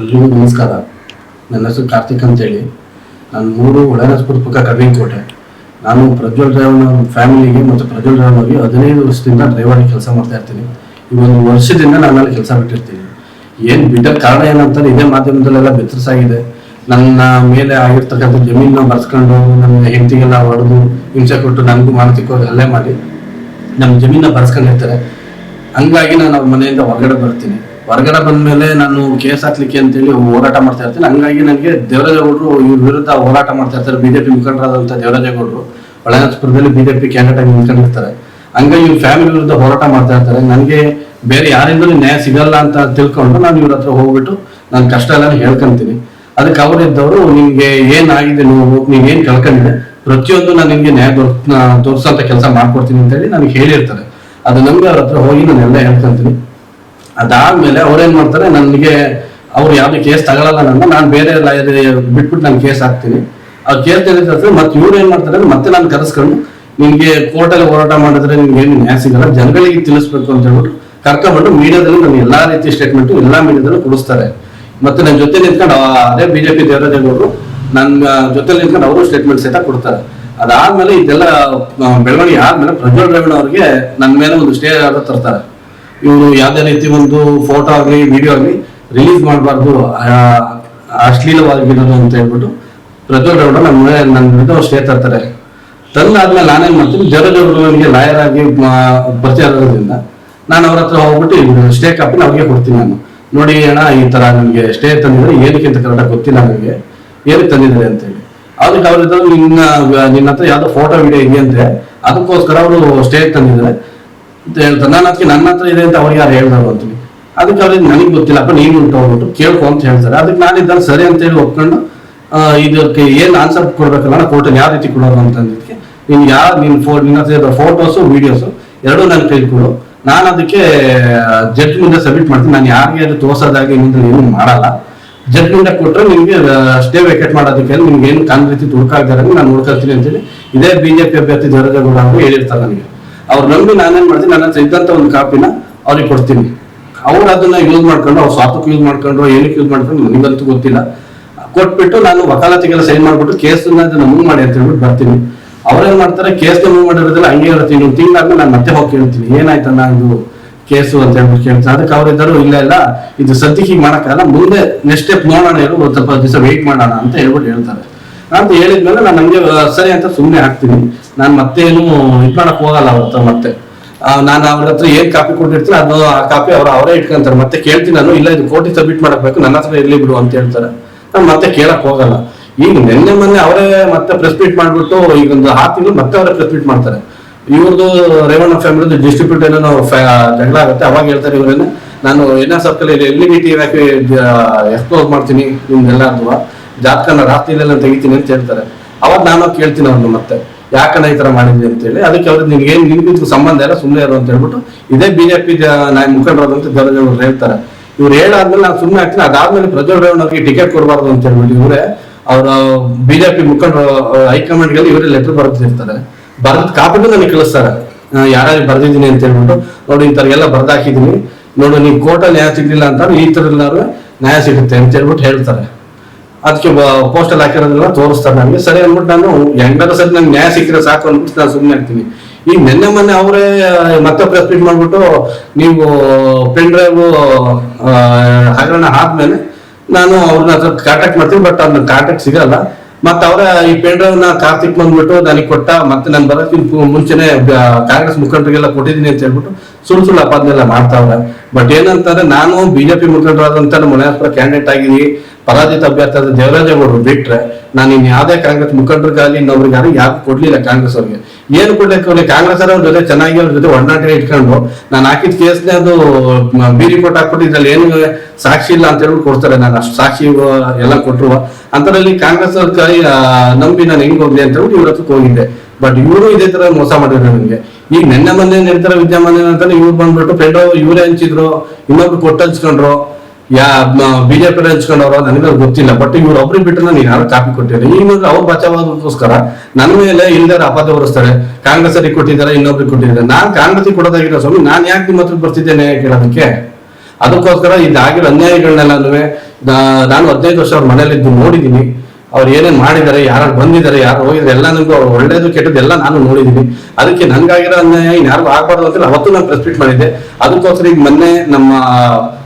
ಎಲ್ರಿಗೂ ನಮಸ್ಕಾರ. ನನ್ನ ಹೆಸರು ಕಾರ್ತಿಕ್ ಅಂತೇಳಿ. ನಾನು ಮೂರು ಒಳನಸ್ಪುರ ಪಕ್ಕ ಕೋಟೆ ನಾನು ಪ್ರಜ್ವಲ್ ಡ್ರೈವರ್ನ ಫ್ಯಾಮಿಲಿಗೆ ಮತ್ತು ಪ್ರಜ್ವಲ್ ಡ್ರೈವರ್ಗೆ ಹದಿನೈದು ವರ್ಷದಿಂದ ಡ್ರೈವರ್ ಕೆಲಸ ಮಾಡ್ತಾ ಇರ್ತೀನಿ. ಈ ಒಂದು ವರ್ಷದಿಂದ ನಾನು ಅಲ್ಲಿ ಕೆಲಸ ಬಿಟ್ಟಿರ್ತೀನಿ. ಏನು ಬಿಟ್ಟ ಕಾರಣ ಏನಂತಾರೆ ಇದೇ ಮಾಧ್ಯಮದಲ್ಲೆಲ್ಲ ಬೆತ್ತರಿಸಾಗಿದೆ ನನ್ನ ಮೇಲೆ ಆಗಿರ್ತಕ್ಕಂಥ ಜಮೀನನ್ನ ಬರ್ಸ್ಕೊಂಡು ನನ್ನ ಹೆಂಡತಿಗೆಲ್ಲ ಹೊಡೆದು ಹಿಂಸೆ ಕೊಟ್ಟು ನನಗೂ ಮಾನಸಿಕವಾಗಿ ಹಲ್ಲೆ ಮಾಡಿ ನಮ್ಮ ಜಮೀನನ್ನ ಬರ್ಸ್ಕೊಂಡಿರ್ತಾರೆ. ಹಂಗಾಗಿ ನಾನು ಅವ್ರ ಮನೆಯಿಂದ ಹೊರಗಡೆ ಬರ್ತೀನಿ. ಹೊರಗಡೆ ಬಂದ್ಮೇಲೆ ನಾನು ಕೇಸ್ ಹಾಕ್ಲಿಕ್ಕೆ ಅಂತೇಳಿ ಹೋರಾಟ ಮಾಡ್ತಾ ಇರ್ತೀನಿ. ಹಂಗಾಗಿ ನನಗೆ ದೇವರಾಜೇಗೌಡರು ಇವ್ರ ವಿರುದ್ಧ ಹೋರಾಟ ಮಾಡ್ತಾ ಇರ್ತಾರೆ. ಬಿಜೆಪಿ ಮುಖಂಡರಾದಂಥ ದೇವರಾಜೇಗೌಡರು ಜೆ ಬಿಜೆಪಿ ಕ್ಯಾಂಡಿಡೇಟ್ ಆಗಿ ನಿಂತ್ಕೊಂಡಿರ್ತಾರೆ. ಹಂಗಾಗಿ ಇವ್ರ ಫ್ಯಾಮಿಲಿ ವಿರುದ್ಧ ಹೋರಾಟ ಮಾಡ್ತಾ ಇರ್ತಾರೆ. ನನಗೆ ಬೇರೆ ಯಾರಿಂದಲೂ ನ್ಯಾಯ ಸಿಗಲ್ಲ ಅಂತ ತಿಳ್ಕೊಂಡು ನಾನು ಇವ್ರ ಹತ್ರ ಹೋಗ್ಬಿಟ್ಟು ನನ್ನ ಕಷ್ಟ ಎಲ್ಲ ಹೇಳ್ಕೊಂತೀನಿ. ಅದಕ್ಕೆ ಅವರಿದ್ದವರು, ನಿಮ್ಗೆ ಏನಾಗಿದೆ? ನೋವು ನೀವ್ ಏನ್ ಕಳ್ಕೊಂಡಿದೆ? ಪ್ರತಿಯೊಂದು ನಾನು ನಿಮ್ಗೆ ನ್ಯಾಯ ತೋರಿಸೋಂತ ಕೆಲಸ ಮಾಡ್ಕೊಡ್ತೀನಿ ಅಂತ ಹೇಳಿ ನನಗೆ ಹೇಳಿರ್ತಾರೆ. ಅದು ನಮ್ಗೆ ಅವ್ರ ಹತ್ರ ಹೋಗಿ ನಾನು ಎಲ್ಲ ಹೇಳ್ಕೊಂತೀನಿ. ಅದಾದ್ಮೇಲೆ ಅವ್ರೇನ್ ಮಾಡ್ತಾರೆ, ನನಗೆ ಅವ್ರು ಯಾವ್ದು ಕೇಸ್ ತಗೊಳಲ್ಲ ನನ್ನ, ನಾನು ಬೇರೆ ಲಾಯರ್ ಬಿಟ್ಬಿಟ್ಟು ನಾನು ಕೇಸ್ ಹಾಕ್ತೀನಿ. ಆ ಕೇಸ್ ಏನಿರ್ತದೆ ಮತ್ತೆ ಇವ್ರು ಏನ್ ಮಾಡ್ತಾರೆ, ಮತ್ತೆ ನಾನು ಕರೆಸ್ಕೊಂಡು ನಿನ್ಗೆ ಕೋರ್ಟಲ್ಲಿ ಹೋರಾಟ ಮಾಡಿದ್ರೆ ನಿಮ್ಗೆ ಏನು ನ್ಯಾಯ ಸಿಗಲ್ಲ, ಜನಗಳಿಗೆ ತಿಳಿಸ್ಬೇಕು ಅಂತ ಹೇಳ್ಬಿಟ್ಟು ಕರ್ಕೊಂಡ್ಬಿಟ್ಟು ಮೀಡಿಯಾದಲ್ಲಿ ನಾನು ಎಲ್ಲಾ ರೀತಿ ಸ್ಟೇಟ್ಮೆಂಟ್ ಎಲ್ಲಾ ಮೀಡಿಯಾದಲ್ಲೂ ಕೊಡಿಸ್ತಾರೆ. ಮತ್ತೆ ನನ್ನ ಜೊತೆ ನಿಂತ್ಕೊಂಡು ಅದೇ ಬಿಜೆಪಿ ದೇವರಾಜೇಗೌಡರು ನನ್ನ ಜೊತೆ ನಿಂತ್ಕೊಂಡು ಅವರು ಸ್ಟೇಟ್ಮೆಂಟ್ ಸಹಿತ ಕೊಡ್ತಾರೆ. ಅದಾದ್ಮೇಲೆ ಇದೆಲ್ಲ ಬೆಳವಣಿಗೆ ಆದ್ಮೇಲೆ ಪ್ರಜ್ವಲ್ ರೇವಣ್ಣ ಅವ್ರಿಗೆ ನನ್ನ ಮೇಲೆ ಒಂದು ಸ್ಟೇ ಆರ್ಡರ್ ತರ್ತಾರೆ. ಇವರು ಯಾವುದೇ ರೀತಿ ಒಂದು ಫೋಟೋ ಆಗಲಿ ವಿಡಿಯೋ ಆಗಲಿ ರಿಲೀಸ್ ಮಾಡಬಾರ್ದು ಅಶ್ಲೀಲವಾಗಿರೋದು ಅಂತ ಹೇಳ್ಬಿಟ್ಟು ಪ್ರಜ್ವಲ್ ನಮ್ಮ ನನ್ನ ವಿರುದ್ಧ ಸ್ಟೇ ತರ್ತಾರೆ ತಂದಾದ್ಮೇಲೆ ನಾನೇನ್ ಮಾಡ್ತೀನಿ ದೇವರಾಜೇಗೌಡರು ನನಗೆ ಲಾಯರ್ ಆಗಿ ಪರಿಚಯ ಇರೋದ್ರಿಂದ ನಾನು ಅವ್ರ ಹತ್ರ ಹೋಗ್ಬಿಟ್ಟು ಸ್ಟೇ ಕಾಪಿನ ಅವ್ರಿಗೆ ಕೊಡ್ತೀನಿ ನಾನು. ನೋಡಿ ಅಣ್ಣ, ಈ ತರ ನನಗೆ ಸ್ಟೇ ತಂದಿದ್ರೆ ಏನಕ್ಕೆ ಅಂತ ಕರೆಕ್ಟಾಗಿ ಗೊತ್ತಿಲ್ಲ ನನಗೆ ಏನಕ್ಕೆ ತಂದಿದ್ದಾರೆ ಅಂತ ಹೇಳಿ. ಅದಕ್ಕೆ ಅವ್ರ ನಿನ್ನ ನಿನ್ನ ಹತ್ರ ಯಾವ್ದೋ ಫೋಟೋ ವಿಡಿಯೋ ಇದೆಯಂತೆ, ಅದಕ್ಕೋಸ್ಕರ ಅವರು ಸ್ಟೇ ತಂದಿದ್ದಾರೆ. ಅಂತ ಹೇಳ್ತಾರೆ ನಾನು ಅದಕ್ಕೆ ನನ್ನ ಹತ್ರ ಇದೆ ಅಂತ ಅವ್ರಿಗೆ ಯಾರು ಹೇಳ್ದಾರು ಅಂತೀವಿ ಅದಕ್ಕೆ ಅವ್ರಿಗೆ ನನಗೆ ಗೊತ್ತಿಲ್ಲಪ್ಪ ನೀನು ಉಂಟು ಹೋಗ್ಬಿಟ್ಟು ಕೇಳ್ಕೊ ಅಂತ ಹೇಳ್ತಾರೆ. ಅದಕ್ಕೆ ನಾನು ಇದ್ದಲ್ಲಿ ಸರಿ ಅಂತ ಹೇಳಿ ಒಪ್ಕೊಂಡು ಇದಕ್ಕೆ ಏನು ಆನ್ಸರ್ ಕೊಡ್ಬೇಕಲ್ಲ ಕೋರ್ಟಲ್ಲಿ ಯಾವ ರೀತಿ ಕೊಡೋದು ಅಂತಂದಿದ್ದಕ್ಕೆ ನೀನು ಯಾರು ನಿನ್ ಫೋ, ನಿನ್ನ ಫೋಟೋಸು ವೀಡಿಯೋಸು ಎರಡೂ ನನ್ನ ಕೈ ಕೊಡು. ನಾನು ಅದಕ್ಕೆ ಜಡ್ಜ್ ಮುಂದೆ ಸಬ್ಮಿಟ್ ಮಾಡ್ತೀನಿ. ನಾನು ಯಾರಿಗೆ ಅದು ತೋರ್ಸೋದಾಗಿ ಮುಂದೆ ಏನು ಮಾಡಲ್ಲ. ಜಡ್ಜ್ ಮುಂದೆ ಕೊಟ್ಟರೆ ನಿಮಗೆ ಸ್ಟೇ ವೇಕೆಟ್ ಮಾಡೋದಕ್ಕೆ ನಿಮ್ಗೆ ಏನು ಕಾನ್ ರೀತಿ ತುಡುಕಾಗ್ದಾರೆ ನಾನು ನೋಡ್ಕೊಳ್ತೀನಿ ಅಂತೇಳಿ ಇದೇ ಬಿಜೆಪಿ ಅಭ್ಯರ್ಥಿ ದೇವರಾಜೇಗೌಡ ಅವರು ಹೇಳಿರ್ತಾರೆ ನನಗೆ. ಅವ್ರು ನಂಬಿ ನಾನೇನ್ ಮಾಡ್ತೀನಿ, ನನ್ನ ಹತ್ರ ಇದ್ದಂತ ಒಂದು ಕಾಪಿನ ಅವ್ರಿಗೆ ಕೊಡ್ತೀನಿ. ಅವ್ರು ಅದನ್ನ ಯೂಸ್ ಮಾಡ್ಕೊಂಡು ಅವ್ರು ಸ್ವಾರ್ಥಕ್ಕೆ ಯೂಸ್ ಮಾಡ್ಕೊಂಡ್ರು, ಏನಕ್ಕೆ ಯೂಸ್ ಮಾಡ್ಕೊಂಡು ನಿಮಗಂತೂ ಗೊತ್ತಿಲ್ಲ. ಕೊಟ್ಬಿಟ್ಟು ನಾನು ವಕಾಲತಿಗೆಲ್ಲ ಸೈನ್ ಮಾಡ್ಬಿಟ್ಟು ಕೇಸ್ ಮೂವ್ ಮಾಡಿ ಅಂತ ಹೇಳ್ಬಿಟ್ಟು ಬರ್ತೀನಿ. ಅವ್ರೇನ್ ಮಾಡ್ತಾರೆ ಕೇಸ್ ಮೂವ್ ಮಾಡಿರೋದಿಲ್ಲ ಹಂಗೆ ಇರುತ್ತೆ. ತಿಂಗಳಾದ್ಮೇಲೆ ನಾನು ಮತ್ತೆ ಹೋಗಿ ಕೇಳ್ತೀನಿ. ಏನಾಯ್ತಣ್ಣ ಇದು ಕೇಸು ಅಂತ ಹೇಳ್ಬಿಟ್ಟು ಕೇಳ್ತಾರೆ ಅದಕ್ಕೆ ಅವ್ರಿದ್ದರು ಇಲ್ಲ ಇಲ್ಲ, ಇದು ಸದ್ಯಕ್ಕೆ ಹೀಗೆ ಮಾಡಕ್ಕಾಗಲ್ಲ. ಮುಂದೆ ನೆಕ್ಸ್ಟ್ ಸ್ಟೆಪ್ ನೋಡೋಣ ಇರು ಸ್ವಲ್ಪ ದಿವಸ ವೆಯ್ಟ್ ಮಾಡೋಣ ಅಂತ ಹೇಳ್ಬಿಟ್ಟು ಹೇಳ್ತಾರೆ. ಅಂತ ಹೇಳಿದ್ಮೇಲೆ ನಾನು ನನಗೆ ಸರಿ ಅಂತ ಸುಮ್ಮನೆ ಹಾಕ್ತೀನಿ. ನಾನು ಮತ್ತೇನು ಇದು ಮಾಡಕ್ ಹೋಗಲ್ಲ ಅವ್ರ ಹತ್ರ ಮತ್ತೆ ನಾನು ಅವ್ರ ಹತ್ರ ಏನ್ ಕಾಪಿ ಕೊಟ್ಟಿರ್ತೀನಿ ಅದು ಆ ಕಾಪಿ ಅವ್ರು ಅವರೇ ಇಟ್ಕೊಂತಾರೆ. ಮತ್ತೆ ಕೇಳ್ತೀನಿ ನಾನು, ಇಲ್ಲ ಇದು ಕೋಟಿ ಸಬ್ಮಿಟ್ ಮಾಡಬೇಕು ನನ್ನ ಹತ್ರ ಇರ್ಲಿ ಬಿಡು ಅಂತ ಹೇಳ್ತಾರೆ. ನಾನು ಮತ್ತೆ ಕೇಳಕ್ ಹೋಗಲ್ಲ. ಈಗ ನಿನ್ನೆ ಮೊನ್ನೆ ಅವರೇ ಮತ್ತೆ ಪ್ರೆಸ್ ಮೀಟ್ ಮಾಡ್ಬಿಟ್ಟು ಈಗ ಒಂದು ಆರು ತಿಂಗಳು ಮತ್ತೆ ಅವರೇ ಪ್ರೆಸ್ ಮೀಟ್ ಮಾಡ್ತಾರೆ. ಇವ್ರದ್ದು ರೇವಣ್ಣ ಫ್ಯಾಮಿಲಿ ಡಿಸ್ಟ್ರಿಬ್ಯೂಟ್ ಏನೋ ಜಗಳ ಆಗುತ್ತೆ, ಅವಾಗ ಹೇಳ್ತಾರೆ ಇವ್ರೇನೆ. ನಾನು ಎನ್ ಎಸ್ ಸರ್ಕಲ್ ಎಲ್ಲಿ ಟಿ ಹಾಕಿ ಎಕ್ಸ್ಪೋಸ್ ಮಾಡ್ತೀನಿ ನಿಮ್ಗೆಲ್ಲರೂ ಜಾತಕನ ರಾತ್ರಿಲೆಲ್ಲ ತೆಗಿತೀನಿ ಅಂತ ಹೇಳ್ತಾರೆ. ಅವಾಗ ನಾನು ಕೇಳ್ತೀನಿ ಅವ್ರನ್ನ ಮತ್ತೆ ಯಾಕನ ಈ ತರ ಮಾಡಿದ್ವಿ ಅಂತ ಹೇಳಿ. ಅದಕ್ಕೆ ಅವ್ರಿಗೆ ನಿನ್ಗೆ ನಿನ್ಗಿದ್ಕು ಸಂಬಂಧ ಇಲ್ಲ ಸುಮ್ಮನೆ ಇರೋ ಅಂತ ಹೇಳ್ಬಿಟ್ಟು ಇದೇ ಬಿಜೆಪಿ ಮುಖಂಡರಾದಂತ ಜನರು ಹೇಳ್ತಾರೆ. ಇವ್ರು ಹೇಳಾದ್ಮೇಲೆ ನಾನು ಸುಮ್ಮನೆ ಆಗ್ತೀನಿ. ಅದಾದ್ಮೇಲೆ ಪ್ರಜ್ವಲ್ ರೇವಣ್ಣ ಅವ್ರಿಗೆ ಟಿಕೆಟ್ ಕೊಡಬಾರ್ದು ಅಂತ ಹೇಳ್ಬಿಟ್ಟು ಇವರೇ, ಅವರ ಬಿಜೆಪಿ ಮುಖಂಡರು ಹೈಕಮಾಂಡ್ಗೆ ಇವರೇ ಲೆಟರ್ ಬರ್ತಿರ್ತಾರೆ ಬರ್ದ್ ಕಾಪಿನೂ ನನಗೆ ಕಳಿಸ್ತಾರೆ. ಯಾರು ಬರ್ದಿದ್ದೀನಿ ಅಂತ ಹೇಳ್ಬಿಟ್ಟು, ನೋಡಿ ಇಂಥವ್ರಿಗೆಲ್ಲ ಬರ್ದಾಕಿದೀನಿ ನೋಡು ನೀವು ಕೋರ್ಟಲ್ಲಿ ನ್ಯಾಯ ಸಿಗ್ಲಿಲ್ಲ ಅಂತ ಈ ತರ ಎಲ್ಲಾರು ನ್ಯಾಯ ಸಿಗುತ್ತೆ ಅಂತ ಹೇಳ್ಬಿಟ್ಟು ಹೇಳ್ತಾರೆ. ಅದಕ್ಕೆ ಪೋಸ್ಟಲ್ ಹಾಕಿರೋದೆಲ್ಲ ತೋರಿಸ್ತಾರೆ ನನಗೆ. ಸರಿ ಅಂದ್ಬಿಟ್ಟು ನಾನು ಹೆಂಗಾದ್ರೂ ಸರಿ ನಂಗೆ ನ್ಯಾಯ ಸಿಕ್ಕಿದ್ರೆ ಸಾಕು ಅಂದ್ಬಿಟ್ಟು ನಾನು ಸುಮ್ಮನೆ ಇರ್ತೀನಿ. ಈ ನಿನ್ನೆ ಮೊನ್ನೆ ಅವರೇ ಮತ್ತೆ ಪ್ರೆಸ್ ಮೀಟ್ ಮಾಡ್ಬಿಟ್ಟು ನೀವು ಪೆನ್ ಡ್ರೈವ್ ಹಗರಣ ಆದ್ಮೇಲೆ ನಾನು ಅವ್ರನ್ನ ಕಾಂಟ್ಯಾಕ್ಟ್ ಮಾಡ್ತೀನಿ ಬಟ್ ಅವ್ರನ್ನ ಕಾಂಟ್ಯಾಕ್ಟ್ ಸಿಗಲ್ಲ. ಮತ್ತೆ ಅವರ ಈ ಪೆನ್ ಡ್ರೈವ್ನ ಕಾರ್ತಿಕ್ ಬಂದ್ಬಿಟ್ಟು ನನಗೆ ಕೊಟ್ಟ, ಮತ್ತೆ ನಾನು ಬರೋಕ್ಕಿಂತ ಮುಂಚೆನೆ ಕಾಂಗ್ರೆಸ್ ಮುಖಂಡರಿಗೆಲ್ಲ ಕೊಟ್ಟಿದ್ದೀನಿ ಅಂತ ಹೇಳ್ಬಿಟ್ಟು ಸುಳ್ಳು ಸುಳ್ಳು ಅಪಾದನೆಲ್ಲ ಮಾಡ್ತಾವ್ರೆ ಬಟ್ ಏನಂತಂದ್ರೆ ನಾನು ಬಿಜೆಪಿ ಮುಖಂಡರಾದಂತ ಹತ್ರ ಕ್ಯಾಂಡಿಡೇಟ್ ಆಗಿದ್ದೀನಿ. ಪರಾಜಿತ ಅಭ್ಯರ್ಥಿ ದೇವರಾಜೇಗೌಡರು ಬಿಟ್ರೆ ನಾನು ಇನ್ ಯಾವುದೇ ಕಾಂಗ್ರೆಸ್ ಮುಖಂಡರಿಗಾಗಲಿ ಇನ್ನೊಬ್ರಿಗಾಗಲಿ ಯಾರು ಕೊಡ್ಲಿಲ್ಲ ಕಾಂಗ್ರೆಸ್ ಅವ್ರಿಗೆ. ಏನು ಕೊಡ್ಲಿಕ್ಕೆ ಕಾಂಗ್ರೆಸ್ ಅವ್ರ ಜೊತೆ ಚೆನ್ನಾಗಿ ಅವ್ರ ಜೊತೆ ಒಡನಾಟ ಇಟ್ಕೊಂಡು ನಾನು ಹಾಕಿದ ಕೇಸ್ನೇ ಅದು ಬೀರಿ ರಿಪೋರ್ಟ್ ಹಾಕ್ಬಿಟ್ಟು ಇದ್ರಲ್ಲಿ ಏನು ಸಾಕ್ಷಿ ಇಲ್ಲ ಅಂತ ಹೇಳ್ಬಿಟ್ಟು ಕೊಡ್ತಾರೆ. ನಾನು ಅಷ್ಟು ಸಾಕ್ಷಿ ಎಲ್ಲ ಕೊಟ್ಟರು ಅಂತರಲ್ಲಿ ಕಾಂಗ್ರೆಸ್ ಅವ್ರ ಕೈ ನಂಬಿ ನಾನು ಹೆಂಗ್ ಹೋಗ್ಲಿ ಅಂತ ಹೇಳ್ಬಿಟ್ಟು ಇವ್ರ ಹೋಗಿದ್ದೆ. ಬಟ್ ಇವರು ಇದೇ ತರ ಮೋಸ ಮಾಡಿದ್ರು ನನಗೆ. ಈಗ ನಿನ್ನೆ ಮೊನ್ನೆ ನಿರ್ತಾರ ವಿದ್ಯಮಾನ ಏನಂತಾನೆ ಇವ್ರು ಬಂದ್ಬಿಟ್ಟು ಫ್ರೆಂಡ್ ಇವರೇ ಹಂಚಿದ್ರು, ಇನ್ನೊಬ್ರು ಕೊಟ್ಟು ಹಂಚ್ಕೊಂಡ್ರು ಯಾ ಬಿಜೆಪಿ ಹಂಚ್ಕೊಂಡವ್ರ ನನಗೆ ಗೊತ್ತಿಲ್ಲ. ಬಟ್ ಇವ್ರು ಒಬ್ರಿಗೆ ಬಿಟ್ಟು ನಾನು ಯಾರು ಕಾಪಿ ಕೊಟ್ಟಿಲ್ಲ. ಈಗ ಅವ್ರು ಬಚಾವಾದಕ್ಕೋಸ್ಕರ ನನ್ನ ಮೇಲೆ ಇಲ್ದಾರ ಅಪಾದ ಹೊರಿಸ್ತಾರೆ. ಕಾಂಗ್ರೆಸ್ ಕೊಟ್ಟಿದ್ದಾರೆ, ಇನ್ನೊಬ್ರಿಗೆ ಕೊಟ್ಟಿದ್ದಾರೆ. ನಾನ್ ಕಾಂಗ್ರೆಸ್ಗೆ ಕೊಡೋದಾಗಿರೋ ಸ್ವಾಮಿ, ನಾನ್ ಯಾಕೆ ನಿಮ್ಮ ಹತ್ರ ಬರ್ತಿದ್ದೇನೆ ಕೇಳೋದಕ್ಕೆ? ಅದಕ್ಕೋಸ್ಕರ ಇದಾಗಿರೋ ಅನ್ಯಾಯಗಳನ್ನೆಲ್ಲನೂ ನಾನು ಹದಿನೈದು ವರ್ಷ ಅವ್ರ ಮನೇಲಿದ್ದು ನೋಡಿದ್ದೀನಿ ಅವ್ರು ಏನೇನ್ ಮಾಡಿದ್ದಾರೆ ಯಾರು ಬಂದಿದ್ದಾರೆ, ಯಾರು ಹೋಗಿದ್ರೆ ಎಲ್ಲ ನನಗೂ ಅವ್ರು ಒಳ್ಳೇದು, ಕೆಟ್ಟದ್ದು ಎಲ್ಲ ನಾನು ನೋಡಿದ್ದೀನಿ ಅದಕ್ಕೆ ನಂಗಾಗಿರೋ ಅನ್ಯಾಯ ಯಾರಿಗೂ ಆಗ್ಬಾರ್ದು ಅಂತ ಅವತ್ತು ನಾನು ಪ್ರೆಸ್ಪೀಟ್ ಮಾಡಿದ್ದೆ. ಅದಕ್ಕೋಸ್ಕರ ಈಗ ಮೊನ್ನೆ ನಮ್ಮ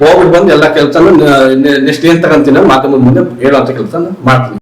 ಹೋಗ್ಬಿಟ್ಟು ಬಂದು ಎಲ್ಲ ಕೆಲಸನ ನೆಕ್ಸ್ಟ್ ಏನ್ ತಗೊಂತೀನಿ ಮಾಧ್ಯಮದ ಮುಂದೆ ಹೇಳುವಂತ ಕೆಲಸ ಮಾಡ್ತೀನಿ.